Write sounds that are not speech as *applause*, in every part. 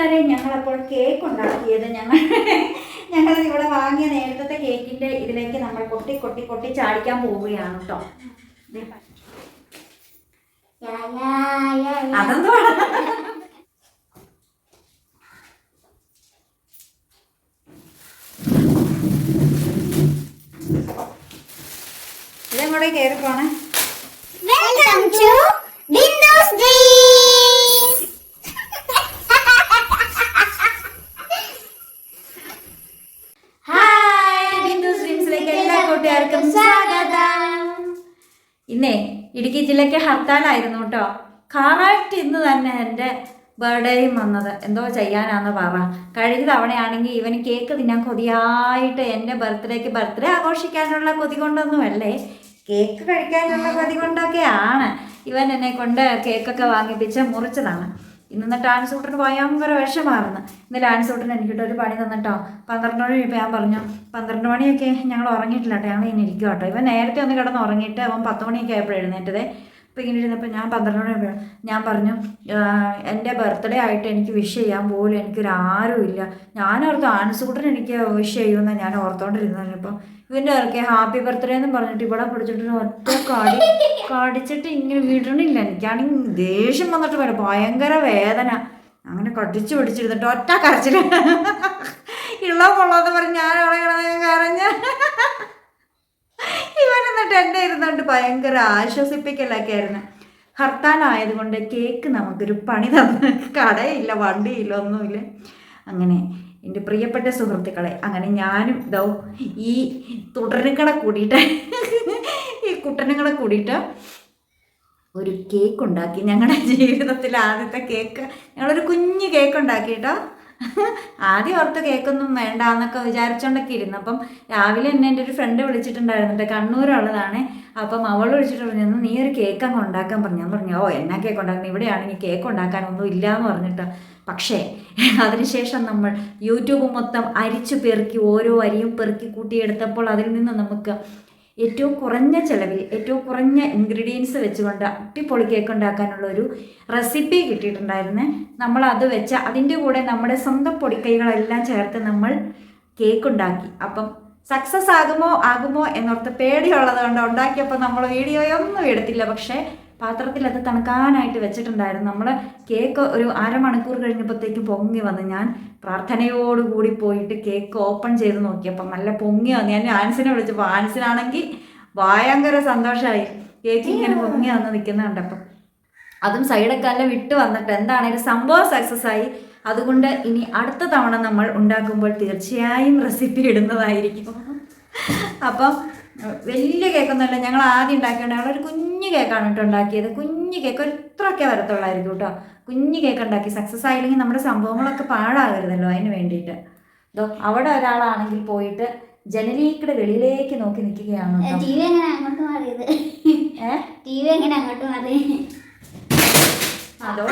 കൂട്ടുകാരെ ഞങ്ങളപ്പോൾ കേക്ക് ഉണ്ടാക്കിയത് ഞങ്ങൾ *laughs* ഞങ്ങൾ ഇവിടെ വാങ്ങിയ നേരത്തെ കേക്കിന്റെ ഇതിലേക്ക് നമ്മൾ കൊട്ടി കൊട്ടി കൊട്ടി ചാടിക്കാൻ പോവുകയാണ് കേട്ടോ. അതെന്തോ ഇതെങ്ങോട്ടേ കയറി പോണേ? Welcome to Windows Dreams. Hi Bindu സ്ട്രീംസിലേക്ക് എല്ലാ കൂട്ടുകാർക്കും സ്വാഗതം. ഇന്നേ ഇടുക്കി ജില്ലയ്ക്ക് ഹർത്താലായിരുന്നു കേട്ടോ. കറക്റ്റ് ഇന്ന് തന്നെ എന്റെ ബർത്ത്ഡേയും വന്നത്. എന്തോ ചെയ്യാനാന്ന് പറ. കഴിഞ്ഞ തവണയാണെങ്കിൽ ഇവന് കേക്ക് തിന്നാൻ കൊതിയായിട്ട് എന്റെ ബർത്ത്ഡേക്ക് ബർത്ത്ഡേ ആഘോഷിക്കാനുള്ള കൊതി കൊണ്ടൊന്നുമല്ലേ? കേക്ക് കഴിക്കാനുള്ള കൊതി കൊണ്ടൊക്കെയാണ് ഇവൻ എന്നെ കൊണ്ട് കേക്കൊക്കെ വാങ്ങിപ്പിച്ച് മുറിച്ചതാണ്. ഇന്ന് ഡാൻസ് ഷൂട്ടിന് ഭയങ്കര വിഷമായിരുന്നു. ഇന്ന് ഡാൻസ് ഷൂട്ടിന് എനിക്കിട്ട് ഒരു പണി തന്നിട്ടോ? പന്ത്രണ്ട് മണി ഇപ്പോൾ ഞാൻ പറഞ്ഞു പന്ത്രണ്ട് മണിയൊക്കെ ഞങ്ങൾ ഉറങ്ങിയിട്ടില്ല കേട്ടോ. ഞങ്ങൾ ഇനി ഇരിക്കും കേട്ടോ. ഇവൻ നേരത്തെ ഒന്ന് കിടന്ന് ഉറങ്ങിയിട്ട് അവൻ പത്ത് മണിയൊക്കെ ആയപ്പോൾ എഴുന്നേറ്റതേ. അപ്പോൾ ഇങ്ങനെ ഇരുന്നപ്പോൾ ഞാൻ പന്ത്രണ്ട് മണി ഞാൻ പറഞ്ഞു എന്റെ ബർത്ത്ഡേ ആയിട്ട് എനിക്ക് വിഷ് ചെയ്യാൻ പോലും എനിക്കൊരു ആരും ഇല്ല ഞാനോർത്ത് ആൻസൂട്ടൻ എനിക്ക് വിഷ് ചെയ്യുമെന്ന് ഞാൻ ഓർത്തോണ്ടിരുന്നു ഇപ്പം. ഇവന്റെ ഇറക്കിയ ഹാപ്പി ബർത്ത്ഡേ എന്ന് പറഞ്ഞിട്ട് ഇവിടെ പിടിച്ചിട്ട് ഒറ്റ കാടി കടിച്ചിട്ട് ഇങ്ങനെ വിടണില്ല. എനിക്കാണെങ്കിൽ ദേഷ്യം വന്നിട്ട് വരും. ഭയങ്കര വേദന. അങ്ങനെ കടിച്ചു പിടിച്ചിരുന്നിട്ട് ഒറ്റ കരച്ചിൽ ഇള്ള കൊള്ളാന്ന് പറഞ്ഞ് ഞാൻ അവിടെ കിടന്ന് കരഞ്ഞ്. ഇവൻ എന്നെ ഇരുന്നുകൊണ്ട് ഭയങ്കര ആശ്വസിപ്പിക്കലൊക്കെ ആയിരുന്നു ഹർത്താലായതുകൊണ്ട് കേക്ക് നമുക്കൊരു പണി തന്നു. കടയില്ല വണ്ടിയില്ല ഒന്നുമില്ല. അങ്ങനെ എന്റെ പ്രിയപ്പെട്ട സുഹൃത്തുക്കളെ അങ്ങനെ ഞാനും ഇതോ ഈ തുടരുകളെ കൂടിയിട്ട് ഈ കുട്ടനുകളെ കൂടിയിട്ട് ഒരു കേക്ക് ഉണ്ടാക്കി ഞങ്ങളുടെ ജീവിതത്തിൽ ആദ്യത്തെ കേക്ക് ഞങ്ങളൊരു കുഞ്ഞു കേക്ക് ഉണ്ടാക്കി കേട്ടോ ആദ്യം ഓർത്ത് കേക്കൊന്നും വേണ്ട എന്നൊക്കെ വിചാരിച്ചോണ്ടൊക്കെ ഇരുന്നു. അപ്പം രാവിലെ എന്നെ എന്റെ ഒരു ഫ്രണ്ട് വിളിച്ചിട്ടുണ്ടായിരുന്നു. എന്റെ കണ്ണൂരുള്ളതാണ്. അപ്പം അവൾ വിളിച്ചിട്ട് പറഞ്ഞു "എന്നാ നീ ഒരു കേക്ക് അങ്ങ് ഉണ്ടാക്കാൻ പറഞ്ഞു. ഞാൻ പറഞ്ഞു ഓ എന്നാ കേക്ക് ഉണ്ടാക്കണം ഇവിടെയാണെങ്കിൽ കേക്ക് ഉണ്ടാക്കാനൊന്നും ഇല്ല എന്ന് പറഞ്ഞിട്ട്. പക്ഷേ അതിനുശേഷം നമ്മൾ യൂട്യൂബ് മൊത്തം അരിച്ചു പെറുക്കി ഓരോ അരിയും പെറുക്കി കൂട്ടിയെടുത്തപ്പോൾ അതിൽ നിന്ന് നമുക്ക് ഏറ്റവും കുറഞ്ഞ ചിലവിൽ ഏറ്റവും കുറഞ്ഞ ഇൻഗ്രീഡിയൻസ് വെച്ചുകൊണ്ട് അട്ടിപ്പൊളി കേക്ക് ഉണ്ടാക്കാനുള്ള ഒരു റെസിപ്പി കിട്ടിയിട്ടുണ്ടായിരുന്നു. നമ്മൾ അത് വെച്ച് അതിന്റെ കൂടെ നമ്മുടെ സ്വന്തം പൊടിക്കൈകളെല്ലാം ചേർത്ത് നമ്മൾ കേക്ക് ഉണ്ടാക്കി. അപ്പം സക്സസ് ആകുമോ? ആകുമോ എന്നോർത്ത് പേടിയുള്ളത് കൊണ്ട് ഉണ്ടാക്കിയപ്പോൾ നമ്മൾ വീഡിയോയൊന്നും എടുത്തില്ല. പക്ഷേ പാത്രത്തിൽ അത് തണുക്കാനായിട്ട് വെച്ചിട്ടുണ്ടായിരുന്നു. നമ്മൾ കേക്ക് ഒരു അരമണിക്കൂർ കഴിഞ്ഞപ്പോഴത്തേക്കും പൊങ്ങി വന്ന്. ഞാൻ പ്രാർത്ഥനയോടുകൂടി പോയിട്ട് കേക്ക് ഓപ്പൺ ചെയ്ത് നോക്കിയപ്പോൾ നല്ല പൊങ്ങി വന്ന്. ഞാൻ ആൻസിനെ വിളിച്ചപ്പോൾ ആൻസിനാണെങ്കിൽ ഭയങ്കര സന്തോഷമായി. കേക്ക് ഇങ്ങനെ പൊങ്ങി വന്ന് നിൽക്കുന്ന കണ്ടപ്പം. അതും സൈഡൊക്കെ നല്ല വിട്ട് വന്നിട്ട് എന്താണേലും സംഭവം സക്സസ് ആയി. അതുകൊണ്ട് ഇനി അടുത്ത തവണ നമ്മൾ ഉണ്ടാക്കുമ്പോൾ തീർച്ചയായും റെസിപ്പി ഇടുന്നതായിരിക്കും. അപ്പം വലിയ കേക്കൊന്നുമല്ല. ഞങ്ങൾ ആദ്യം ഉണ്ടാക്കിയത് ഞങ്ങൾ ഒരു കുഞ്ഞു കേക്കാണ് കേട്ടോ ഉണ്ടാക്കിയത്. കുഞ്ഞു കേക്ക് ഒരു ഇത്രയൊക്കെ വരത്തുള്ളായിരിക്കും കേട്ടോ. കുഞ്ഞു കേക്ക് ഉണ്ടാക്കി സക്സസ് ആയില്ലെങ്കിൽ നമ്മുടെ സംഭവങ്ങളൊക്കെ പാഴാകരുതല്ലോ അതിന് വേണ്ടിയിട്ട്. ഇതോ അവിടെ ഒരാളാണെങ്കിൽ പോയിട്ട് ജനലീക്കടെ വെളിയിലേക്ക് നോക്കി നിൽക്കുകയാണ് കേട്ടോ. ടി വി എങ്ങനെ അങ്ങോട്ട് മാറിയത്? ഏഹ് ടി വി എങ്ങനെ അങ്ങോട്ട് മാറി? അതോ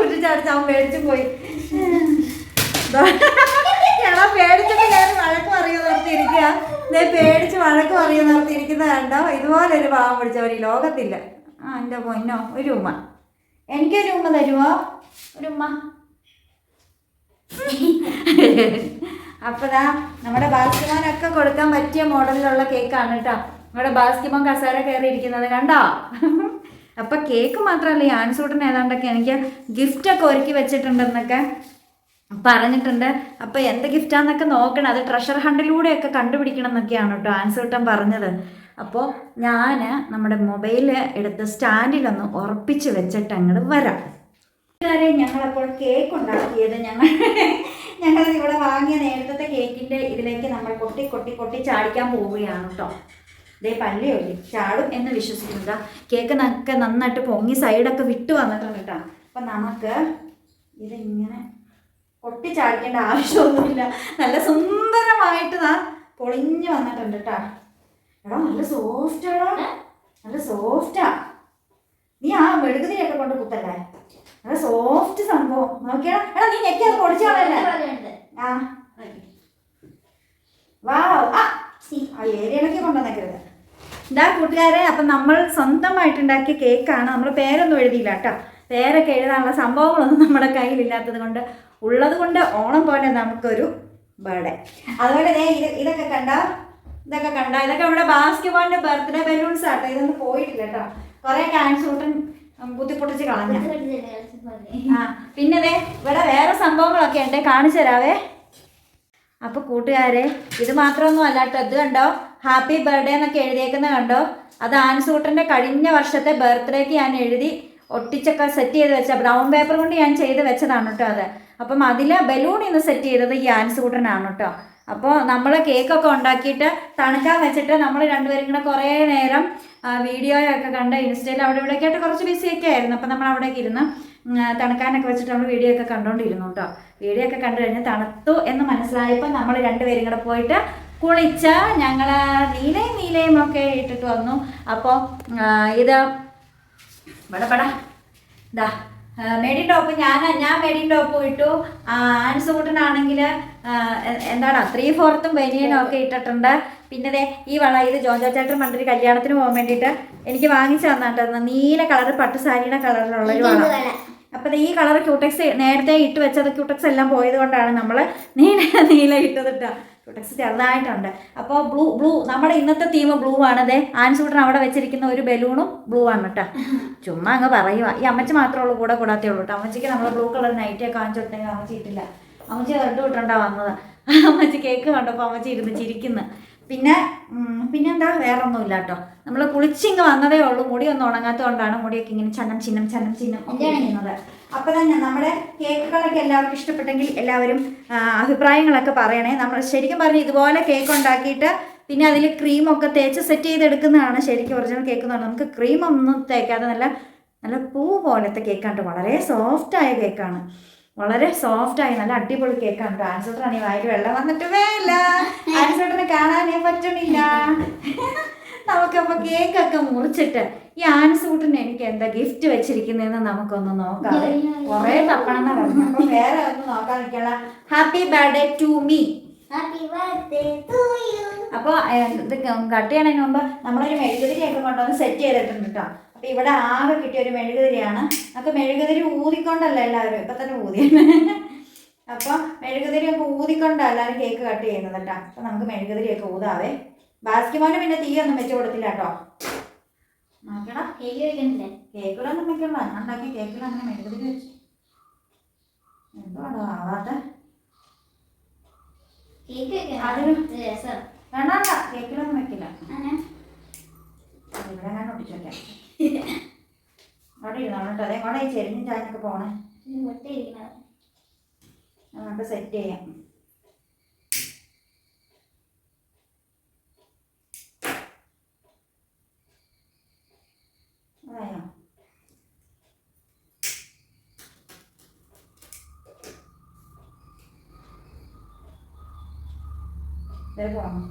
ഒരു ചാടിച്ച് അവൻ പേടിച്ചു പോയി. എടാ പേടിച്ചിട്ട് ഞാൻ വഴക്ക് പറയുക നിർത്തിയിരിക്കുക ദേ പേടിച്ച് വഴക്ക് പറയുക നിർത്തിയിരിക്കുന്നത് കണ്ടോ? ഇതുപോലെ ഒരു പാവം പിടിച്ചവർ ഈ ലോകത്തില്ല ആ എന്റെ പൊന്നോ ഒരു ഉമ്മ. എനിക്കൊരു ഉമ്മ തരുമോ ഒരു ഉമ്മ. അപ്പതാ നമ്മുടെ ബാസ്കിമോനൊക്കെ കൊടുക്കാൻ പറ്റിയ മോഡലിലുള്ള കേക്കാണ് കേട്ടോ. നമ്മുടെ ബാസ്കിമോൻ കസേര കയറി ഇരിക്കുന്നത് കണ്ടോ? അപ്പൊ കേക്ക് മാത്രമല്ല ഈ ആൺസൂട്ടിന് ഏതാണ്ടൊക്കെ എനിക്ക് ഗിഫ്റ്റൊക്കെ ഒരുക്കി വെച്ചിട്ടുണ്ടെന്നൊക്കെ. പറഞ്ഞിട്ടുണ്ട്. അപ്പോൾ എന്ത് ഗിഫ്റ്റാന്നൊക്കെ നോക്കണം. അത് ട്രഷർ ഹണ്ടിലൂടെയൊക്കെ കണ്ടുപിടിക്കണം എന്നൊക്കെയാണ് കേട്ടോ ആൻസർ കിട്ടാൻ പറഞ്ഞത്. അപ്പോൾ ഞാൻ നമ്മുടെ മൊബൈൽ എടുത്ത് സ്റ്റാൻഡിലൊന്ന് ഉറപ്പിച്ച് വെച്ചിട്ട് അങ്ങോട്ട് വരാം. കൂട്ടുകാരെ ഞങ്ങളപ്പോൾ കേക്ക് ഉണ്ടാക്കിയത് ഞങ്ങൾ *laughs* ഞങ്ങൾ ഇവിടെ വാങ്ങിയ നേരത്തെ കേക്കിന്റെ ഇതിലേക്ക് നമ്മൾ കൊട്ടി കൊട്ടി കൊട്ടി ചാടിക്കാൻ പോവുകയാണ് കേട്ടോ ദേ പള്ളിയൊല്ലി ചാടും എന്ന് വിശ്വസിക്കുന്നത് കേക്ക് നക്കെ നന്നായിട്ട് പൊങ്ങി സൈഡൊക്കെ വിട്ടു വന്നിട്ടുണ്ട് കേട്ടോ അപ്പം നമുക്ക് ഇതിങ്ങനെ കൊട്ടി ചാടിക്കേണ്ട ആവശ്യമൊന്നുമില്ല. നല്ല സുന്ദരമായിട്ട് നാ പൊളിഞ്ഞു വന്നിട്ടുണ്ട് കേട്ടാ എടാ നല്ല ആണോ നല്ല സോഫ്റ്റാ നീ ആ മെഴുകുതിരിയൊക്കെ കൊണ്ട് കുത്തല്ലേ? നല്ല സോഫ്റ്റ് സംഭവം. നോക്കിയാ എടാ നീ ഞെക്കി അത് പൊളിച്ചാണല്ലേ ആ. വാവ്. ആ ആ ഏരിയയിലൊക്കെ കൊണ്ടുവന്നേക്കരുത്. ഇതാ കൂട്ടുകാരെ അപ്പം നമ്മൾ സ്വന്തമായിട്ടുണ്ടാക്കിയ കേക്കാണ്. നമ്മൾ പേരൊന്നും എഴുതിയില്ല കേട്ടോ പേരൊക്കെ എഴുതാനുള്ള സംഭവങ്ങളൊന്നും നമ്മുടെ കയ്യിലില്ലാത്തത് കൊണ്ട് ഉള്ളത് കൊണ്ട് ഓണം പോലെ നമുക്കൊരു ബർത്ത്ഡേ. അതുപോലെ തന്നെ ഇത് ഇതൊക്കെ കണ്ട ഇതൊക്കെ കണ്ട. ഇതൊക്കെ നമ്മുടെ ബാസ്കറ്റ്ബോളിന്റെ ബർത്ത്ഡേ ബലൂൺസ് ആട്ടോ. ഇതൊന്നും പോയിട്ടില്ല കേട്ടോ. കുറെ ക്യാൻസൂട്ടൻ ബുദ്ധിമുട്ടിച്ച് കളഞ്ഞ. ആ പിന്നെ ദേ ഇവിടെ വേറെ സംഭവങ്ങളൊക്കെ ഉണ്ട്. കാണിച്ചു തരാവേ. അപ്പൊ കൂട്ടുകാരെ ഇത് മാത്രമൊന്നും അല്ല കേട്ടോ. ഇത് കണ്ടോ? ഹാപ്പി ബർത്ത്ഡേ എന്നൊക്കെ എഴുതിയേക്കുന്നത് കണ്ടോ? അത് ആൻസൂട്ടന്റെ കഴിഞ്ഞ വർഷത്തെ ബർത്ത്ഡേക്ക് ഞാൻ എഴുതി ഒട്ടിച്ചൊക്കെ സെറ്റ് ചെയ്ത് വെച്ച ബ്രൗൺ പേപ്പർ കൊണ്ട് ഞാൻ ചെയ്ത് വെച്ചതാണ് കേട്ടോ അത്. അപ്പം അതിൽ ബലൂൺ ഇന്ന് സെറ്റ് ചെയ്തത് ഈ ആൻസൂട്ടനാണ് കേട്ടോ. അപ്പോൾ നമ്മൾ കേക്കൊക്കെ ഉണ്ടാക്കിയിട്ട് തണുക്കാൻ വെച്ചിട്ട് നമ്മൾ രണ്ടുപേരും കൂടെ കുറേ നേരം വീഡിയോയൊക്കെ കണ്ട് ഇൻസ്റ്റയിൽ അവിടെ ഇവിടെയൊക്കെ ആയിട്ട് കുറച്ച് ബിസിയൊക്കെ ആയിരുന്നു. അപ്പോൾ നമ്മൾ അവിടേക്ക് ഇരുന്ന് തണുക്കാനൊക്കെ വെച്ചിട്ട് നമ്മൾ വീഡിയോ ഒക്കെ കണ്ടുകൊണ്ടിരുന്നു കേട്ടോ. വീഡിയോ ഒക്കെ കണ്ടു കഴിഞ്ഞാൽ തണുത്തു എന്ന് മനസ്സിലായപ്പോൾ നമ്മൾ രണ്ടുപേരും കൂടെ പോയിട്ട് കുളിച്ച ഞങ്ങൾ നീലയും നീലയും ഒക്കെ ഇട്ടിട്ട് വന്നു. അപ്പോൾ ഇത് ഇവിടെ പടാ. ഇതാ മെഡി ടോപ്പ് ഞാൻ ഞാൻ മെഡി ടോപ്പ് ഇട്ടു. ആൻസൂട്ടനാണെങ്കിൽ എന്താണ് ത്രീ ഫോർത്തും ബനിയനും ഒക്കെ ഇട്ടിട്ടുണ്ട്. പിന്നെ ദേ ഈ വള ഇത് ജോജോ ചേട്ടൻ പണ്ടൊരു കല്യാണത്തിന് പോകാൻ വേണ്ടിയിട്ട് എനിക്ക് വാങ്ങിച്ചു തന്നിട്ടുണ്ട് നീല കളർ പട്ട് സാരിയുടെ കളറിലുള്ള ഒരു വള. അപ്പൊ ഈ കളർ ക്യൂട്ടക്സ് നേരത്തെ ഇട്ട് വെച്ചത് ക്യൂട്ടക്സ് എല്ലാം പോയത് കൊണ്ടാണ് നമ്മൾ നീല നീല ഇട്ടത് ക്യൂടെക്സ് ചെറുതായിട്ടുണ്ട്. അപ്പോൾ ബ്ലൂ ബ്ലൂ നമ്മുടെ ഇന്നത്തെ തീം ബ്ലൂ ആണ് ദേ ആൻസൂട്ടൻ അവിടെ വെച്ചിരിക്കുന്ന ഒരു ബലൂണും ബ്ലൂ ആണ് കേട്ടോ ചുമ്മാ അങ്ങ് പറയുക ഈ അമ്മച്ചി മാത്രമേ ഉള്ളൂ കൂടെ കൂടാത്തേ ഉള്ളൂ കേട്ടോ അമ്മച്ചിക്ക് നമ്മൾ ബ്ലൂ കളർ നൈറ്റ് ഒക്കെ വാങ്ങിച്ചു കൊടുത്തെങ്കിൽ അമ്മച്ചി ഇട്ടില്ല അമ്മച്ചി റെഡ് ഇട്ടുണ്ടാ വന്നത്. അമ്മച്ചി കേക്ക് കണ്ടപ്പോൾ അമ്മച്ചി ഇരുന്ന് ചിരിക്കുന്നു. പിന്നെ പിന്നെ പിന്നെന്താ വേറെ ഒന്നുമില്ല കേട്ടോ നമ്മൾ കുളിച്ചിങ്ങ് വന്നതേ ഉള്ളൂ. മുടി ഒന്നും ഉണങ്ങാത്തതുകൊണ്ടാണ് മുടിയൊക്കെ ഇങ്ങനെ ചന്നം ചിഹ്നം ചന്നം ചിഹ്നം ഒക്കെ ഇരിക്കുന്നത്. അപ്പോൾ തന്നെ നമ്മുടെ കേക്കുകളൊക്കെ എല്ലാവർക്കും ഇഷ്ടപ്പെട്ടെങ്കിൽ എല്ലാവരും അഭിപ്രായങ്ങളൊക്കെ പറയണേ. നമ്മൾ ശരിക്കും പറഞ്ഞ് ഇതുപോലെ കേക്ക് ഉണ്ടാക്കിയിട്ട് പിന്നെ അതിൽ ക്രീമൊക്കെ തേച്ച് സെറ്റ് ചെയ്തെടുക്കുന്നതാണ് ശരിക്കും ഒറിജിനൽ കേക്ക് എന്ന് പറഞ്ഞാൽ. നമുക്ക് ക്രീമൊന്നും തേക്കാതെ നല്ല നല്ല പൂ പോലത്തെ കേക്കാണ് വളരെ സോഫ്റ്റായ കേക്കാണ് വളരെ സോഫ്റ്റായി നല്ല അടിപൊളി കേക്കാണ് ആൻസോട്ടറാണ് ഈ വായിൽ വെള്ളം വന്നിട്ടുമേ ഇല്ല. *laughs* ആൻസോട്ടറിനെ കാണാനേ പറ്റണില്ല നമുക്കപ്പോൾ കേക്കൊക്കെ മുറിച്ചിട്ട് ഈ ആൻസൂട്ടിന് എനിക്ക് എന്താ ഗിഫ്റ്റ് വെച്ചിരിക്കുന്നതെന്ന് നമുക്കൊന്ന് നോക്കാം. കുറെ തപ്പണം പറഞ്ഞു. വേറെ ഒന്നും നോക്കാൻ നിൽക്കല ഹാപ്പി ബർത്ത്ഡേ ടു മീ അപ്പോൾ ഇത് കട്ട് ചെയ്യണതിന് മുമ്പ് നമ്മളൊരു മെഴുകുതിരിയൊക്കെ കൊണ്ടുവന്ന് സെറ്റ് ചെയ്തിട്ടുണ്ട് കേട്ടോ അപ്പോൾ ഇവിടെ ആകെ കിട്ടിയ ഒരു മെഴുകുതിരിയാണ്. നമുക്ക് മെഴുകുതിരി ഊതിക്കൊണ്ടല്ല എല്ലാവരും. ഇപ്പം തന്നെ ഊതിയാണ്. അപ്പോൾ മെഴുകുതിരിയൊക്കെ ഊതിക്കൊണ്ടല്ല കേക്ക് കട്ട് ചെയ്യുന്നത് കേട്ടോ അപ്പോൾ നമുക്ക് മെഴുകുതിരിയൊക്കെ ഊതാവേ. ബാസ്കിമോന് പിന്നെ തീയൊന്നും വെച്ച് കൊടുത്തില്ല കേട്ടോ. നോക്കണം കേക്ക് കഴിക്കണില്ലേ? കേക്കിലൊന്നും വെക്കണ്ട. ഞാൻ ഉണ്ടാക്കിയ കേക്കിൽ അങ്ങനെ മെഴുകുതിരി വെച്ചു. എന്തുവാണോ ആവാത്ത? അതിന് വേണ്ട കേക്കിലൊന്നും വെക്കില്ല. ഇവിടെ ഞാൻ ഒട്ടിച്ചോട്ടെ അവിടെ ഇരുന്നോട്ടോ അതേ കൂടെ ഈ ചെരിഞ്ഞും ചാനൊക്കെ പോണേ. സെറ്റ് ചെയ്യാം അതായോ ദേ പോണം.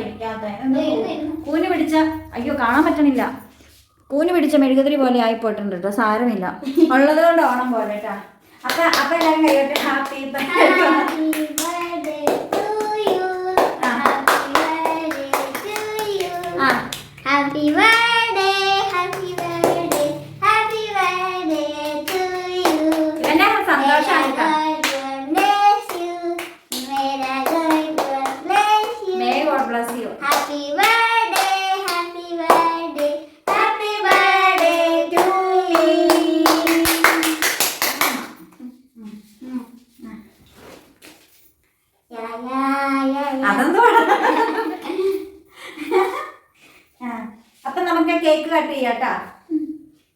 ഇരിക്കാത്ത കൂന് പിടിച്ച അയ്യോ കാണാൻ പറ്റണില്ല. കൂന് പിടിച്ച മെഴുകുതിരി പോലെ ആയി പോയിട്ടുണ്ട് കേട്ടോ സാരമില്ല. ഉള്ളത് കൊണ്ട് ഓണം പോലെ കേട്ടാ. അപ്പൊ അപ്പൊ എല്ലാവരും കഴിയട്ടെ happy happy birthday to you ആ. Happy birthday to you happy birthday happy birthday happy birthday to you ഇവന്റെ സന്തോഷമാണ് കേട്ടോ bless you may the God bless you may God bless you Happy birthday, happy birthday, happy birthday to you. Yeah, yeah, yeah, yeah. അതെന്തോ അപ്പൊ നമുക്ക് cake cut ചെയ്യാട്ടാ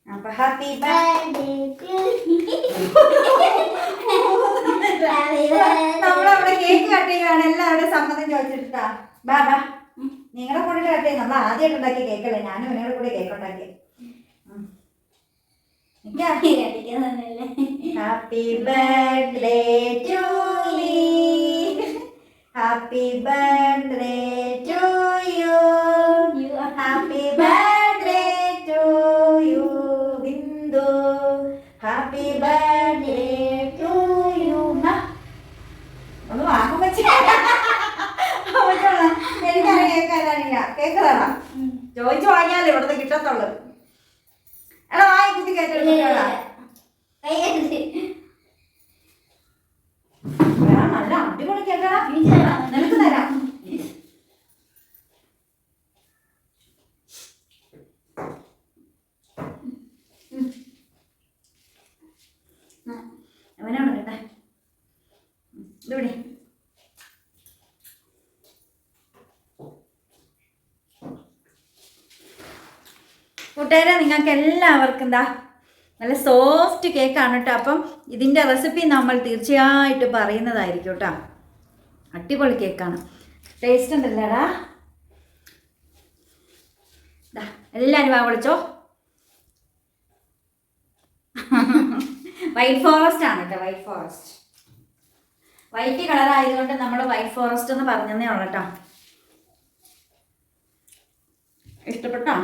അപ്പൊ happy Birthday to you. Happy birthday. നമ്മളവിടെ cake cut ചെയ്യുകയാണ് എല്ലാവരുടെ സമ്മതം ചോദിച്ചിട്ടാ ബാ ബാ നിങ്ങളെ കൂടെ കട്ട് ചെയ്യും നമ്മൾ ആദ്യമായിട്ട് ഉണ്ടാക്കിയ കേക്കല്ലേ ഞാനും നിങ്ങളുടെ കൂടെ കേക്ക് ഉണ്ടാക്കി കടിക്കുന്നതല്ലേ? Happy birthday to happy birthday to you happy birthday to you Bindu happy birthday to you ഒന്ന് വാങ്ങും വെച്ച്. എനിക്കറിയാം കേൾക്കാനില്ല കേക്ക് തരാം ചോദിച്ചു വാങ്ങിയാലേ ഇവിടുന്ന് കിട്ടത്തുള്ളൂ. എടാ വാങ്ങി കുത്തി കയറ്റി കയ്യരുത് വേണം, നല്ല അടിപൊളി കേക്കടാ നിനക്ക് തരാം കൂട്ടുകാരെ നിങ്ങൾക്ക് എല്ലാവർക്കും എന്താ നല്ല സോഫ്റ്റ് കേക്കാണ് കേട്ടോ അപ്പം ഇതിന്റെ റെസിപ്പി നമ്മൾ തീർച്ചയായിട്ടും പറയുന്നതായിരിക്കും കേട്ടോ അടിപൊളി കേക്കാണ് ടേസ്റ്റ് ഉണ്ടല്ലേടാ എല്ലാവരും വാ വിളിച്ചോ. *laughs* വൈറ്റ് ഫോറസ്റ്റ് ആണ് കേട്ടോ വൈറ്റ് ഫോറസ്റ്റ് വൈറ്റ് കളർ ആയതുകൊണ്ട് നമ്മൾ വൈറ്റ് ഫോറസ്റ്റ് എന്ന് പറഞ്ഞതേ ഉള്ളൂ കേട്ടോ ഇഷ്ടപ്പെട്ടോ?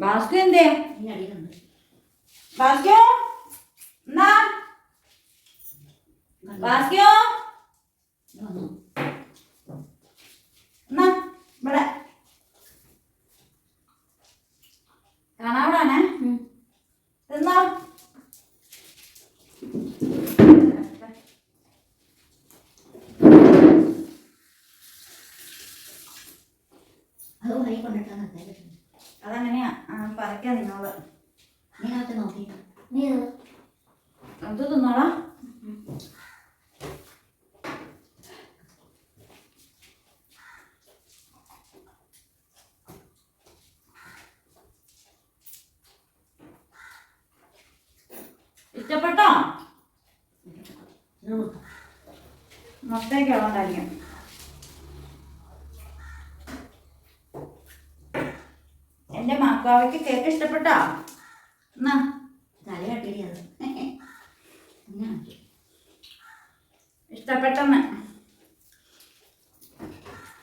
ഭാസ്കു എന്തേ? ഇതിനടിയിലുണ്ട്. എന്നാ? ഭാസ്കു ഇത് വന്നു. എന്നാ ഇവിടെ കാണാവിടാനെ ഉം. എന്നാ അത് വഴി കൊണ്ടിട്ടാണ് അത്താഴത്തിന്. അതങ്ങനെയാ ആ, പറിക്കാം നിന്നോൾ നീ അകത്ത് നോക്കിയിട്ടാ. നീ ഇത് എന്ത് തിന്നോളാ ഇഷ്ടപ്പെട്ടോ ഇത് നോക്ക്. മുട്ടയൊക്കെ ഉള്ളതായിരിക്കും എന്റെ മാക്കാവയ്ക്ക് കേക്ക് ഇഷ്ടപ്പെട്ടോ? എന്നാ അത്. ഇഷ്ടപ്പെട്ടെന്ന്.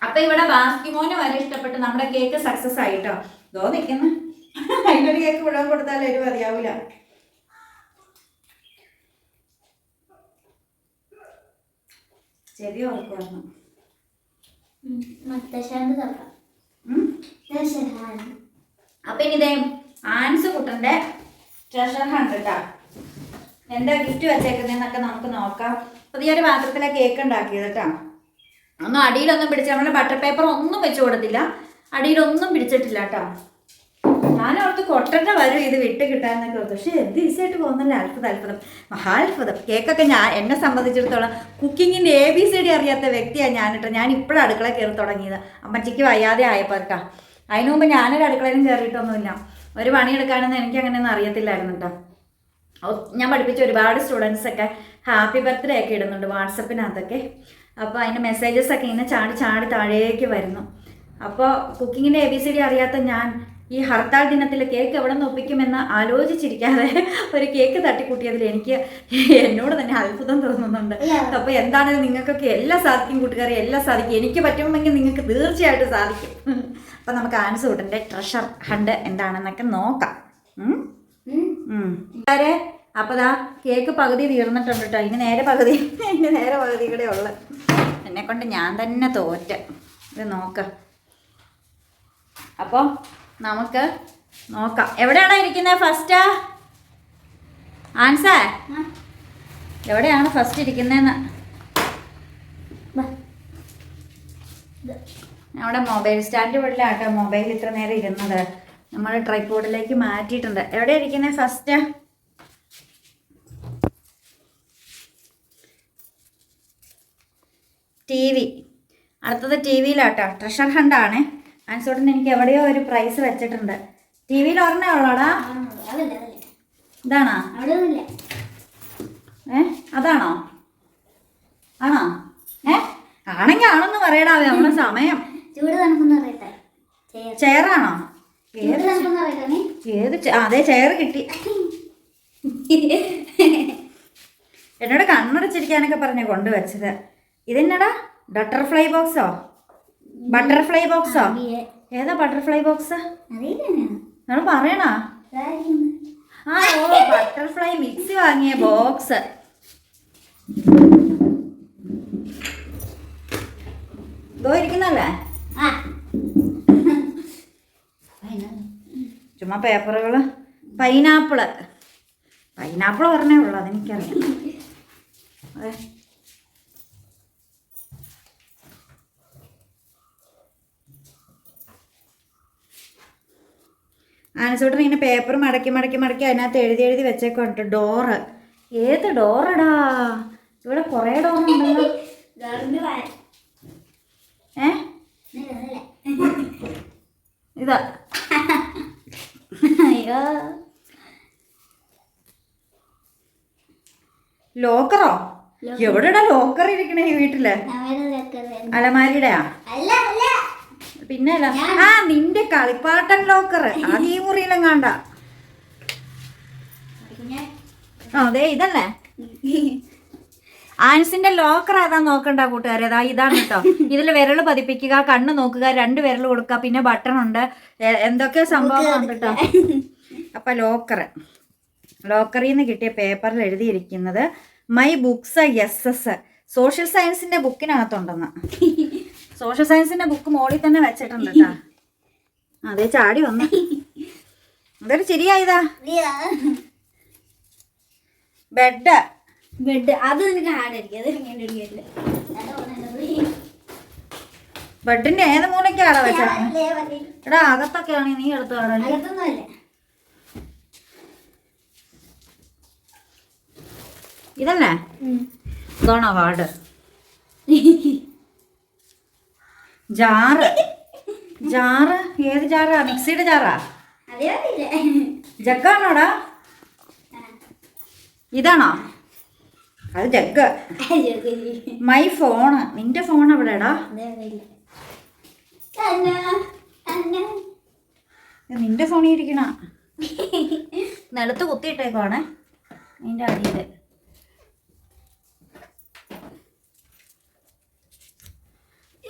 അപ്പൊ ഇവിടെ ബാസ്കിമോന് വരെ ഇഷ്ടപ്പെട്ട് നമ്മുടെ കേക്ക് സക്സസ് ആയിട്ടോ? ഇതോ നിൽക്കുന്ന അതിനൊരു കേക്ക് മുഴുവൻ കൊടുത്താൽ ഒരു അറിയാവൂല ചെറിയ. മുത്തശ്ശാന്റെ തുറക്കാം. അപ്പൊ ഇനി ഇതേ ആൻസ് കുട്ടന്റെ ട്രഷർ ഹണ്ട് കേട്ടാ എന്താ ഗിഫ്റ്റ് വെച്ചേക്കുന്നതെന്നൊക്കെ നമുക്ക് നോക്കാം. പുതിയൊരു പാത്രത്തിലെ കേക്ക് ഉണ്ടാക്കിയത് കേട്ടാ ഒന്നും അടിയിലൊന്നും പിടിച്ച നമ്മൾ ബട്ടർ പേപ്പർ ഒന്നും വെച്ച് കൊടുത്തില്ല. അടിയിലൊന്നും പിടിച്ചിട്ടില്ല കേട്ടോ ഞാനോർത്ത് കൊട്ടന്റെ വരും ഇത് വിട്ട് കിട്ടാന്നൊക്കെ ഓർത്തു പക്ഷെ എന്ത് ഈസിയായിട്ട് പോകുന്നല്ലേ? അത്ഭുതം അത്ഭുതം. മഹാത്ഭുതം. കേക്കൊക്കെ ഞാൻ എന്നെ സംബന്ധിച്ചിടത്തോളം കുക്കിങ്ങിന്റെ എ ബി സി ഡി അറിയാത്ത വ്യക്തിയാണ് ഞാനിട്ട്. ഞാൻ ഇപ്പോഴും അടുക്കള കയറി തുടങ്ങിയത്. അമ്മച്ചിക്ക് വയ്യാതെ ആയപ്പോൾ കേട്ടോ അതിനു മുമ്പ് ഞാനൊരു അടുക്കളയിലും കയറിയിട്ടൊന്നുമില്ല ഒരു പണിയെടുക്കാനൊന്നും എനിക്ക് അങ്ങനെയൊന്നും അറിയത്തില്ലായിരുന്നു കേട്ടോ ഞാൻ പഠിപ്പിച്ച ഒരുപാട് സ്റ്റുഡൻസ് ഒക്കെ ഹാപ്പി ബർത്ത്ഡേ ഒക്കെ ഇടുന്നുണ്ട് വാട്സപ്പിനകത്തൊക്കെ അപ്പോൾ അതിന്റെ മെസ്സേജസ് ഒക്കെ ഇങ്ങനെ ചാടി ചാടി താഴേക്ക് വരുന്നു. അപ്പോൾ കുക്കിങ്ങിന്റെ എ ബി സി ഡി അറിയാത്ത ഞാൻ ഈ ഹർത്താൽ ദിനത്തിൽ കേക്ക് എവിടെ നിന്ന് ഒപ്പിക്കുമെന്ന് ആലോചിച്ചിരിക്കാതെ ഒരു കേക്ക് തട്ടിക്കൂട്ടിയതിൽ എനിക്ക് എന്നോട് തന്നെ അത്ഭുതം തോന്നുന്നുണ്ട്. അപ്പോൾ എന്താണെങ്കിലും നിങ്ങൾക്കൊക്കെ എല്ലാം സാധിക്കും കൂട്ടുകാരെ എല്ലാം സാധിക്കും. എനിക്ക് പറ്റുമെങ്കിൽ നിങ്ങൾക്ക് തീർച്ചയായിട്ടും സാധിക്കും. അപ്പം നമുക്ക് ആൻസ് കൂട്ടന്റെ ട്രഷർ ഹണ്ട് എന്താണെന്നൊക്കെ നോക്കാം. ഉം? ഉം. ഉം. ആരെ അപ്പൊ ദാ കേക്ക് പകുതി തീർന്നിട്ടുണ്ട് കേട്ടോ. ഇനി നേരെ പകുതി ഇനി നേരെ പകുതി കൂടെ ഉള്ളു. എന്നെ കൊണ്ട് ഞാൻ തന്നെ തോറ്റ. ഇത് നോക്ക. അപ്പോൾ നമുക്ക് നോക്കാം. എവിടെയാണ് ഇരിക്കുന്നത് ഫസ്റ്റ് ആൻസർ എവിടെയാണ് ഫസ്റ്റ് ഇരിക്കുന്നതെന്ന്. നമ്മുടെ മൊബൈൽ സ്റ്റാൻഡ് വീട്ടിലാട്ടോ മൊബൈൽ ഇത്ര നേരം ഇരുന്നത്. നമ്മൾ ട്രൈപോഡിലേക്ക് മാറ്റിയിട്ടുണ്ട്. എവിടെ ഇരിക്കുന്നത് ഫസ്റ്റ് ടി വി. അടുത്തത് ടി വിയിലാട്ടോ. ട്രഷർ ഹണ്ടാണ് ആൻസോട്ടിന് എനിക്ക് എവിടെയോ ഒരു പ്രൈസ് വെച്ചിട്ടുണ്ട്. ടി വിയിൽ ഒരെണ്ണേ ഉള്ളോടാ? ഇതാണോ? ഏ അതാണോ? ആണോ? ഏ ആണെങ്കിൽ ആണെന്ന് പറയടാ നമ്മുടെ സമയം. ചൂട് ചെയറാണോ ഏത് അതെ ചെയർ കിട്ടി. എന്നോട് കണ്ണടച്ചിരിക്കാനൊക്കെ പറഞ്ഞ കൊണ്ടുവച്ചത്. ഇതെന്നടാ? ബട്ടർഫ്ലൈ ബോക്സോ ബട്ടർഫ്ലൈ ബോക്സോ ഏതാ ബട്ടർഫ്ലൈ ബോക്സ് നിങ്ങൾ പറയണോ? ആ ഓ ബട്ടർഫ്ലൈ മിക്സി വാങ്ങിയ ബോക്സ് ഇതോ ഇരിക്കുന്നല്ലേ. ചുമ്മാ പേപ്പറുകൾ പൈനാപ്പിൾ പൈനാപ്പിൾ പറഞ്ഞേ ഉള്ളൂ അതെനിക്കറിയാം. *laughs* അതെ. ആനച്ചോട്ടൻ ഇങ്ങനെ പേപ്പർ മടക്കി മടക്കി മടക്കി അതിനകത്ത് എഴുതി എഴുതി വെച്ചേക്കുണ്ട് ഡോറ്. ഏത് ഡോറടാ? ഇവിടെ കുറേ ഡോറുണ്ടല്ലോ. ഏ? ഇതാ. അയ്യോ. ലോക്കറോ? എവിടെടാ ലോക്കർ ഇരിക്കണേ ഈ വീട്ടിൽ? അലമാരിയുടെയാ? അല്ല. പിന്നെ ആ നിന്റെ കളിപ്പാട്ടൻ ലോക്കർ. അത് ഈ മുറിയിലും കണ്ട. അതേ ഇതല്ലേ? ആൻസിന്റെ ലോക്കർ ഏതാ നോക്കണ്ട കൂട്ടുകാരെ? അതാ ഇതാണ് കേട്ടോ. ഇതിൽ വിരൽ പതിപ്പിക്കുക കണ്ണ് നോക്കുക രണ്ട് വിരൽ കൊടുക്കുക പിന്നെ ബട്ടൺ ഉണ്ട്. എന്തൊക്കെ സംഭവങ്ങളുണ്ട് കേട്ടോ. അപ്പൊ ലോക്കർ ലോക്കറിൽ നിന്ന് കിട്ടിയ പേപ്പറിൽ എഴുതിയിരിക്കുന്നത് my books S S social സയൻസിന്റെ ബുക്കിനകത്തുണ്ടെന്ന് സോഷ്യൽ സയൻസിന്റെ ബുക്ക് മോളിൽ തന്നെ വെച്ചിട്ടുണ്ട് കേട്ടാ അതെ ചാടി വന്നു. അതൊരു ശരിയായതാ. ബെഡ്. ബെഡ്. അത് നിനക്ക് ഹാർഡായിരിക്കും അത് ഇങ്ങനെ ഇടിക്കില്ല അതാ പറഞ്ഞത്. ബെഡിന്റെ ഏത് മൂലക്കാടാ വെച്ചാ. എടാ അകത്തൊക്കെയാണ് നീ എടുത്തു കാണാൻ. ഇതല്ലേ. ഇതാണോ വാർഡ് *laughs* ജാറ്. ജാറ്? ഏത് ജാറാ? മിക്സിയുടെ ജാറാ? ജഗ്ഗാണോടാ? ഇതാണോ? അത് ജഗ്ഗ്. My phone. നിന്റെ ഫോൺ എവിടെടാ നിന്റെ ഫോണിൽ ഇരിക്കണ. നിലത്ത് കുത്തിയിട്ടേക്കുവാണേ. നിന്റെ അടിയിൽ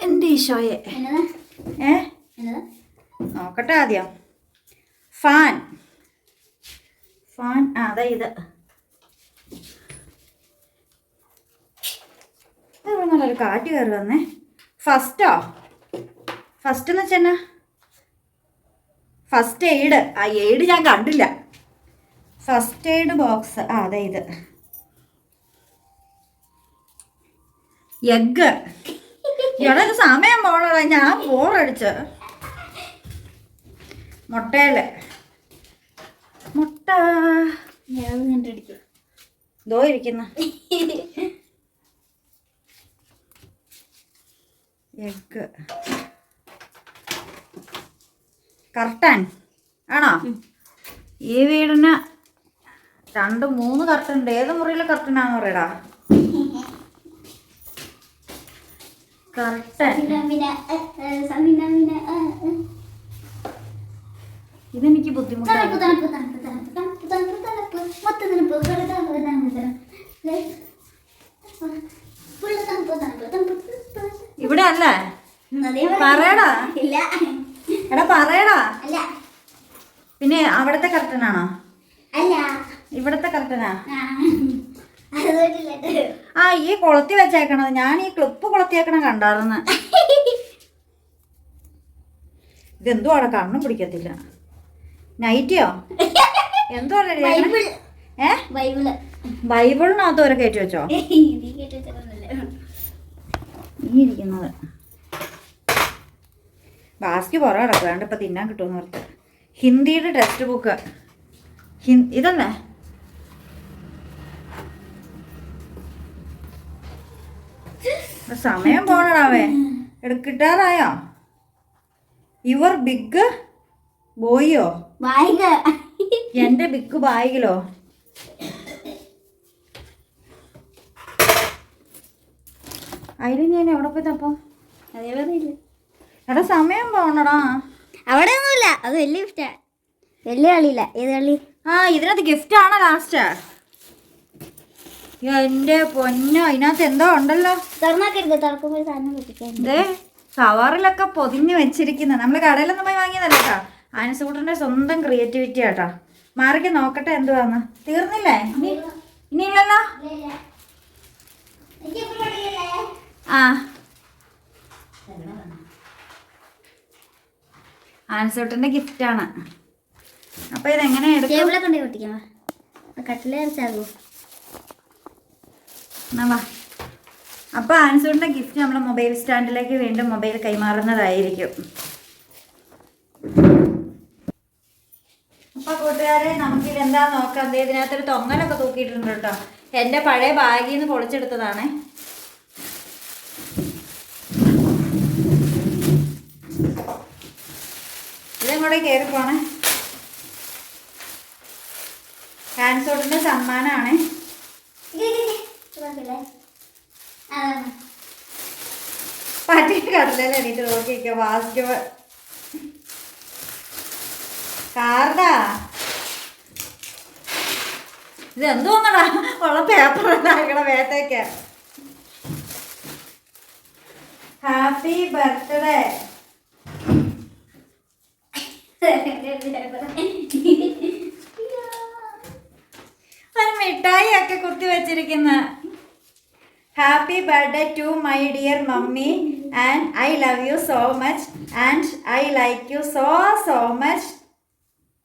എന്റെ ഈശോയെ? ഏ? നോക്കട്ടെ ആദ്യം. ഫാൻ. ഫാൻ. ആ അതാ ഇത്. ഇവിടെ നല്ലൊരു കാറ്റ് കയറി വന്നേ. ഫസ്റ്റോ? ഫസ്റ്റ് എന്ന് വെച്ചാ ഫസ്റ്റ് എയ്ഡ്. ആ എയ്ഡ് ഞാൻ കണ്ടില്ല. First aid box. ആ അതെ ഇത്. എഗ് ഇവിടെ സമയം പോണതാ ഞാൻ ബോറടിച്ച് മുട്ടയിൽ മുട്ട. ഞാൻ. ദോ ഇരിക്കുന്ന. Egg curtain. ആണോ? ഈ വീടിന് രണ്ട് മൂന്ന് കർട്ടൻ ഉണ്ട് ഏത് മുറിയിലെ കർട്ടനാന്ന് പറയടാ? തണുപ്പ്. ഇവിടെ അല്ലേ? പറയടാ. ഇല്ല. എടാ പറയടാ. അല്ല. പിന്നെ അവിടത്തെ കർട്ടനാണോ അല്ല. ഇവിടത്തെ കർട്ടനാ ആ, ഈ കൊളത്തി വെച്ചേക്കണത്. ഞാൻ ഈ ക്ലിപ്പ് കൊളത്തിയേക്കണ കണ്ടായിരുന്നു. *laughs* അവിടെ കണ്ണും പിടിക്കത്തില്ല. നൈറ്റിയോ എന്തുവാണ് ബൈബിൾ ഏ? ബൈബിൾ ബൈബിളിനകത്ത് വരെ കയറ്റി വെച്ചോ. *laughs* ഈ ഇരിക്കുന്നത്. ബാസ്കി പുറം കിടക്കുക ഇപ്പം തിന്നാൻ കിട്ടുമെന്ന് ഓർത്ത്. ഹിന്ദിയുടെ ടെക്സ്റ്റ് ബുക്ക്. ഹിന്ദി ഇതല്ലേ? സമയം പോണടാവേ എടുക്കിട്ടാറായോ? യുവർ ബിഗ് ബോയിയോ എന്റെ ബിഗ് ബായിലോ അതിൽ ഞാൻ എവിടെ പോയി തപ്പോ? എടാ സമയം പോണടാ. അവിടെ ഒന്നുമില്ല അത് വലിയ ഗിഫ്റ്റാ വലിയ കളിയില്ല. ഏത് കളി? ആ ഇതിനകത്ത് ഗിഫ്റ്റ് ആണോ ലാസ്റ്റ് എന്റെ പൊന്നോ ഇതിനകത്ത് എന്തോ ഉണ്ടല്ലോ. തുറന്നാക്കരുത് തുറക്കുമ്പോൾ സാധനം പൊട്ടിക്കാൻ ഇതേ കവറിലൊക്കെ പൊതിഞ്ഞു വെച്ചിരിക്കുന്നത് നമ്മൾ കടയിലൊന്നും പോയി വാങ്ങിയതല്ല കേട്ടോ ആനസൂട്ടന്റെ സ്വന്തം ക്രിയേറ്റിവിറ്റി ആട്ടോ. മാറിക്ക് നോക്കട്ടെ എന്തുവാന്ന്. തീർന്നില്ലേ? ഇനി ഇല്ലല്ലോ? ആ. ഗിഫ്റ്റ് ഗിഫ്റ്റാണ് അപ്പൊ ഇതെങ്ങനെ എടുക്കും? കട്ടിലേർച്ചാകൂ എന്നാ വാ. അപ്പോൾ ആൻസൂറിന്റെ ഗിഫ്റ്റ് നമ്മൾ മൊബൈൽ സ്റ്റാൻഡിലേക്ക് വീണ്ടും മൊബൈൽ കൈമാറുന്നതായിരിക്കും. അപ്പൊ കൂട്ടുകാരെ നമുക്കിത് എന്താ നോക്കാം? ഇതിനകത്തൊരു തൊങ്ങലൊക്കെ തൂക്കിയിട്ടുണ്ട് കേട്ടോ. എന്റെ പഴയ ബാഗിൽ നിന്ന് പൊളിച്ചെടുത്തതാണ്. കൂടെ കയറി പോണേ? ഹാൻഡ്സോട്ടിന്റെ സമ്മാനമാണ് കടലിൽ എണീറ്റ് കാർഡാ ഇത് എന്തോന്നടാ ഉള്ള പേപ്പർ ഉണ്ടാക്കണ വേത്തേക്ക് ഹാപ്പി ബർത്ത്ഡേ. *laughs* ഒരു മിഠായി ഒക്കെ കുത്തി വെച്ചിരിക്കുന്ന. Happy birthday to my dear mummy and I love you so much and I like you so so much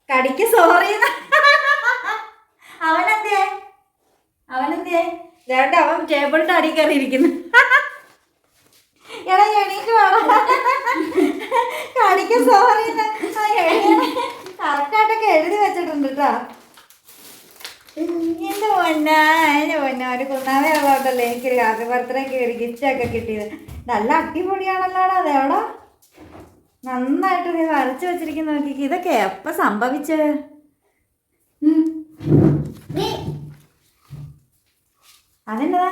കടിക്ക് sorry അവനെന്തേ അവനെന്തേ ദേണ്ട അവൻ ടേബിളിന്റെ അടി കയറിയിരിക്കുന്നു. എടാ സോറി കറക്റ്റായിട്ടൊക്കെ എഴുതി വെച്ചിട്ടുണ്ട് കേട്ടോ എന്റെ പൊന്ന എന്റെ പൊന്ന ഒരു കുന്നാവേ ഉള്ളതല്ലേ എനിക്കൊരു ഹാപ്പി ബർത്ത്ഡേക്ക് ഒരു ഗിഫ്റ്റ് ഒക്കെ കിട്ടിയത്. നല്ല അടിപൊളിയാണല്ലോടാ അതെവിടാ നന്നായിട്ട് നീ വരച്ചു വെച്ചിരിക്കുന്ന നോക്കിക്ക്. ഇതൊക്കെ എപ്പ സംഭവിച്ച്? അതെന്നതാ?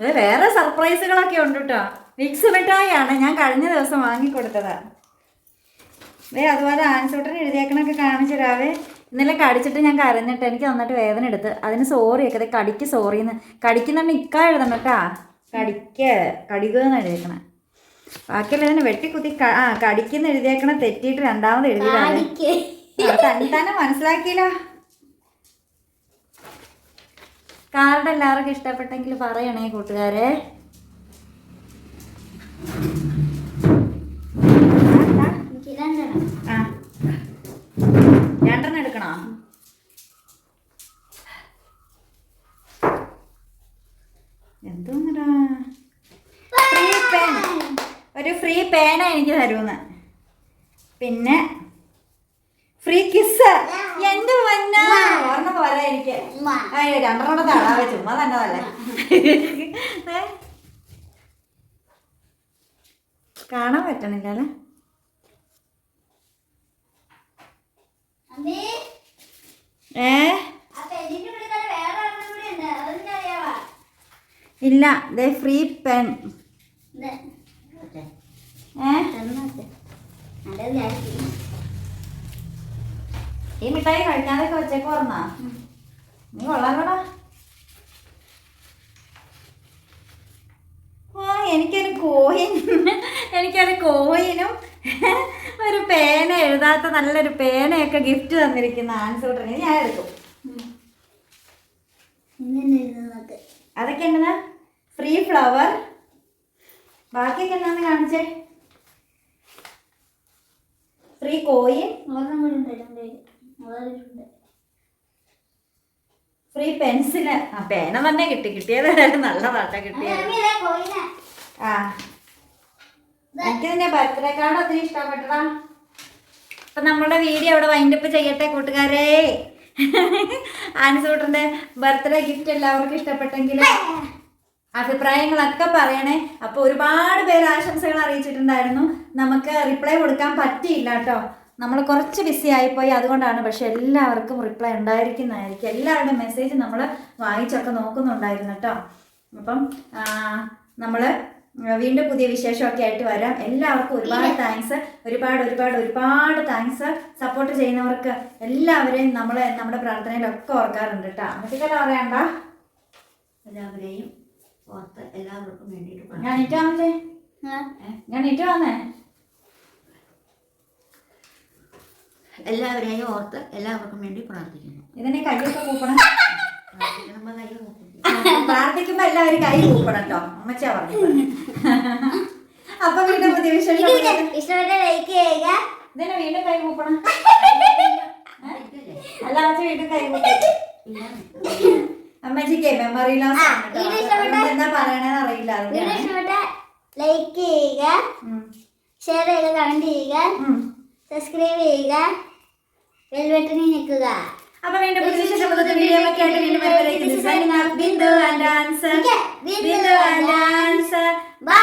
ഇത് വേറെ സർപ്രൈസുകളൊക്കെ ഉണ്ട് കേട്ടോ മിക്സ് മിഠായിയാണ് ഞാൻ കഴിഞ്ഞ ദിവസം വാങ്ങിക്കൊടുത്തതാ. ദേ അതുപോലെ ആൻസൂട്ടർ എഴുതിയേക്കണൊക്കെ കാണിച്ചു രാവേ ഇന്നലെ കടിച്ചിട്ട് ഞാൻ കരഞ്ഞിട്ട് എനിക്ക് നന്നായിട്ട് വേദന എടുത്ത് അതിന് സോറി ഒക്കെ. അതെ കടിക്ക് സോറി എന്ന്. കടിക്കുന്നുണ്ട് ഇക്കാ എഴുതണം കേട്ടാ? കടിക്ക. കടിക്കുക എന്ന് എഴുതിയേക്കണേ? ബാക്കിയുള്ള ഇതിനെ വെട്ടിക്കുത്തി ആ കടിക്കുന്ന എഴുതിയേക്കണ തെറ്റിയിട്ട് രണ്ടാമത് എഴുതിയതാണ് തന്നെ മനസ്സിലാക്കിയില്ല. കാർഡ് എല്ലാവർക്കും ഇഷ്ടപ്പെട്ടെങ്കിൽ പറയണേ കൂട്ടുകാരെ. ഞാൻ രണ്ടെണ്ണം ആ രണ്ടെണ്ണം എടുക്കണോ എന്തോന്നടാ ഫ്രീ പേൻ ഒരു ഫ്രീ പേന എനിക്ക് തരുമെന്ന് പിന്നെ ഫ്രീ കിസ് എന്റെ മഞ്ഞ ഓർമ്മ പോരാ എനിക്ക്. രണ്ടെണ്ണം തടാവ ചുമ്മാ തന്നതല്ലേ? കാണാൻ പറ്റണില്ല അല്ലേ? ഏ? ഇല്ല ദേ ഫ്രീ പെൻ ഇത് ഏ തന്നോട്ടെ നല്ലത് വിചാരിക്കും ഈ മിഠായി കഴിക്കാതൊക്കെ വെച്ചേക്ക് പറഞ്ഞാ നീ കൊള്ളാറടാ ആ എനിക്കൊരു കോയിൻ. എനിക്കൊരു കോയിനും ഒരു പേന എഴുതാത്ത നല്ലൊരു പേനയൊക്കെ ഗിഫ്റ്റ് തന്നിരിക്കുന്ന ആൻസൂട്ടറിന് ഞാൻ എടുക്കും. അതൊക്കെ എന്നതാ ഫ്രീ ഫ്ലവർ ബാക്കിയൊക്കെ എന്നാന്ന് കാണിച്ചേ? പേര് ഉണ്ട് ഫ്രീ പെൻസിൽ ആ പേന തന്നെ കിട്ടി കിട്ടിയത് നല്ല പാട്ട കിട്ടിയത്. ആ എനിക്ക് നിന്റെ ബർത്ത്ഡേ കാർഡ് ഒത്തിരി ഇഷ്ടപ്പെട്ടതാ. അപ്പൊ നമ്മുടെ വീഡിയോ അവിടെ വൈൻഡപ്പ് ചെയ്യട്ടെ കൂട്ടുകാരെ. ആൻസൂട്ടന്റെ ബർത്ത്ഡേ ഗിഫ്റ്റ് എല്ലാവർക്കും ഇഷ്ടപ്പെട്ടെങ്കിൽ അഭിപ്രായങ്ങളൊക്കെ പറയണേ. അപ്പോൾ ഒരുപാട് പേര് ആശംസകൾ അറിയിച്ചിട്ടുണ്ടായിരുന്നു. നമുക്ക് റിപ്ലൈ കൊടുക്കാൻ പറ്റിയില്ല കേട്ടോ നമ്മൾ കുറച്ച് ബിസി ആയിപ്പോയി അതുകൊണ്ടാണ് പക്ഷെ എല്ലാവർക്കും റിപ്ലൈ ഉണ്ടായിരിക്കുന്നതായിരിക്കും. എല്ലാവരുടെ മെസ്സേജ് നമ്മൾ വായിച്ചൊക്കെ നോക്കുന്നുണ്ടായിരുന്നു കേട്ടോ അപ്പം നമ്മൾ വീണ്ടും പുതിയ വിശേഷമൊക്കെ ആയിട്ട് വരാം. എല്ലാവർക്കും ഒരുപാട് താങ്ക്സ് ഒരുപാട് ഒരുപാട് ഒരുപാട് താങ്ക്സ് സപ്പോർട്ട് ചെയ്യുന്നവർക്ക് എല്ലാവരെയും നമ്മൾ നമ്മുടെ പ്രാർത്ഥനയിലൊക്കെ ഓർക്കാറുണ്ട് കേട്ടോ അതൊക്കെ പറയണ്ട എല്ലാവരെയും. ഓർത്ത് എല്ലാവർക്കും വേണ്ടിയിട്ട് ഞാൻ ഇറ്റ വന്നേ? ഞാൻ ഇറ്റ വന്നേ? എല്ലാവരെയും ഓർത്ത് എല്ലാവർക്കും വേണ്ടി പ്രാർത്ഥിക്കുന്നു. ഇതിനെ കയ്യൊക്കെ കൂപ്പണം. പ്രാർത്ഥിക്കുമ്പോൾ കാര്യം നോക്കും പ്രാർത്ഥിക്കുമ്പോ എല്ലാവരും കൈ കൂപ്പണം കേട്ടോ അമ്മച്ചാ പറഞ്ഞു അപ്പൊ വീണ്ടും പുതിയ വിശേഷം ലൈക്ക് ചെയ്യുക. ഇതിനെ വീണ്ടും കൈ കൂപ്പണം. അല്ല അമ്മച്ചി വീണ്ടും കൈമുട്ടി അമ്മച്ചിക്ക് മെമ്മറി ലോസ് എന്താ പറയണേന്ന് അറിയില്ല. ലൈക്ക് ചെയ്യുക ഷെയർ ചെയ്ത് കമന്റ് ചെയ്യുക സബ്സ്ക്രൈബ് ചെയ്യുക ബെൽ നിൽക്കുക അപ്പൊ വീണ്ടും പുതിയ ശബ്ദത്തിൽ വീഡിയോ ഒക്കെ ആയിട്ട് വീണ്ടും out. Bindu and answer Bindu and answer bye